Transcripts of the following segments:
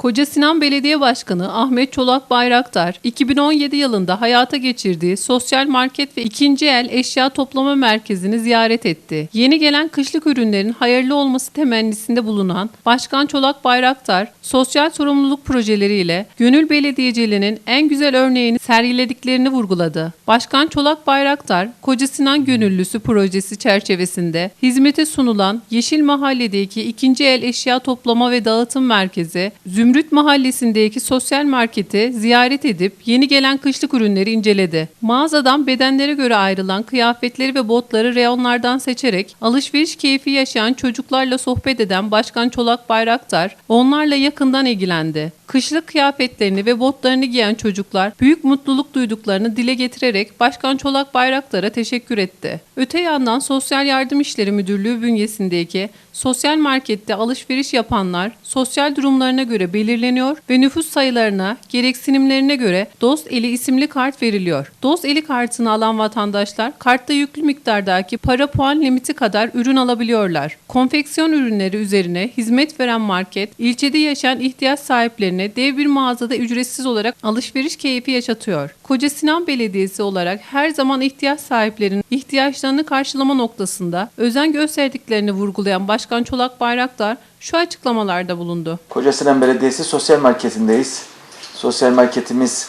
Koca Sinan Belediye Başkanı Ahmet Çolak Bayraktar, 2017 yılında hayata geçirdiği sosyal market ve ikinci el eşya toplama merkezini ziyaret etti. Yeni gelen kışlık ürünlerin hayırlı olması temennisinde bulunan Başkan Çolak Bayraktar, sosyal sorumluluk projeleriyle gönül belediyeciliğinin en güzel örneğini sergilediklerini vurguladı. Başkan Çolak Bayraktar, Koca Sinan Gönüllüsü projesi çerçevesinde hizmete sunulan Yeşil Mahalle'deki ikinci el eşya toplama ve dağıtım merkezi, Zümrüt Mahallesi'ndeki sosyal marketi ziyaret edip yeni gelen kışlık ürünleri inceledi. Mağazadan bedenlere göre ayrılan kıyafetleri ve botları reyonlardan seçerek alışveriş keyfi yaşayan çocuklarla sohbet eden Başkan Çolak Bayraktar onlarla yakından ilgilendi. Kışlık kıyafetlerini ve botlarını giyen çocuklar büyük mutluluk duyduklarını dile getirerek Başkan Çolak Bayraktar'a teşekkür etti. Öte yandan Sosyal Yardım İşleri Müdürlüğü bünyesindeki sosyal markette alışveriş yapanlar sosyal durumlarına göre belirleniyor ve nüfus sayılarına, gereksinimlerine göre Dost Eli isimli kart veriliyor. Dost Eli kartını alan vatandaşlar kartta yüklü miktardaki para puan limiti kadar ürün alabiliyorlar. Konfeksiyon ürünleri üzerine hizmet veren market, ilçede yaşayan ihtiyaç sahiplerine dev bir mağazada ücretsiz olarak alışveriş keyfi yaşatıyor. Koca Sinan Belediyesi olarak her zaman ihtiyaç sahiplerinin ihtiyaçlarını karşılama noktasında özen gösterdiklerini vurgulayan Başkan Çolak Bayraktar şu açıklamalarda bulundu. Kocasinan Belediyesi Sosyal Marketi'ndeyiz. Sosyal marketimiz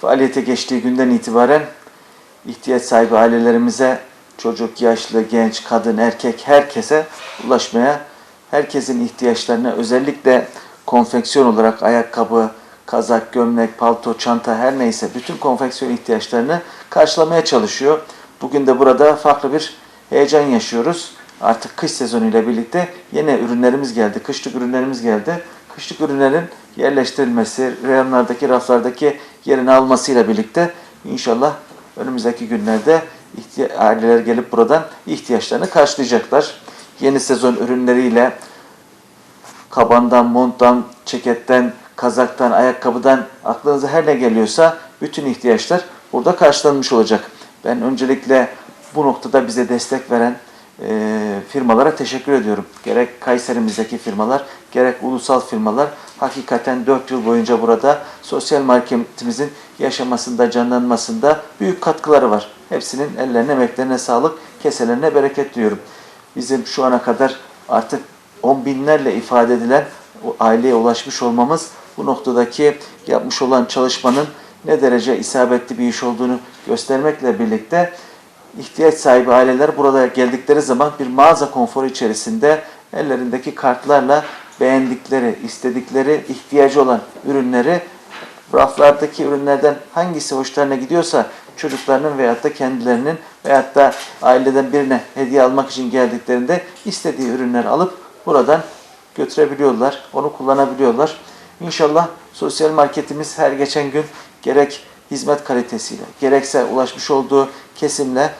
faaliyete geçtiği günden itibaren ihtiyaç sahibi ailelerimize çocuk, yaşlı, genç, kadın, erkek herkese ulaşmaya, herkesin ihtiyaçlarına özellikle konfeksiyon olarak ayakkabı, kazak, gömlek, palto, çanta her neyse bütün konfeksiyon ihtiyaçlarını karşılamaya çalışıyor. Bugün de burada farklı bir heyecan yaşıyoruz. Artık kış sezonuyla birlikte yeni ürünlerimiz geldi, kışlık ürünlerimiz geldi. Kışlık ürünlerin yerleştirilmesi, reyonlardaki, raflardaki yerini almasıyla birlikte inşallah önümüzdeki günlerde aileler gelip buradan ihtiyaçlarını karşılayacaklar. Yeni sezon ürünleriyle kabandan, monttan, ceketten, kazaktan, ayakkabıdan aklınıza her ne geliyorsa bütün ihtiyaçlar burada karşılanmış olacak. Ben öncelikle bu noktada bize destek veren e, firmalara teşekkür ediyorum. Gerek Kayserimizdeki firmalar, gerek ulusal firmalar hakikaten 4 yıl boyunca burada sosyal marketimizin yaşamasında, canlanmasında büyük katkıları var. Hepsinin ellerine, emeklerine sağlık, keselerine bereket diyorum. Bizim şu ana kadar artık on binlerle ifade edilen aileye ulaşmış olmamız bu noktadaki yapmış olan çalışmanın ne derece isabetli bir iş olduğunu göstermekle birlikte ihtiyaç sahibi aileler burada geldikleri zaman bir mağaza konforu içerisinde ellerindeki kartlarla beğendikleri, istedikleri, ihtiyacı olan ürünleri raflardaki ürünlerden hangisi hoşlarına gidiyorsa çocuklarının veyahut da kendilerinin veyahut da aileden birine hediye almak için geldiklerinde istediği ürünleri alıp buradan götürebiliyorlar, onu kullanabiliyorlar. İnşallah sosyal marketimiz her geçen gün gerek hizmet kalitesiyle, gerekse ulaşmış olduğu kesimle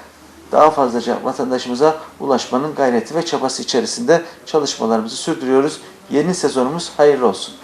daha fazlaca vatandaşımıza ulaşmanın gayreti ve çabası içerisinde çalışmalarımızı sürdürüyoruz. Yeni sezonumuz hayırlı olsun.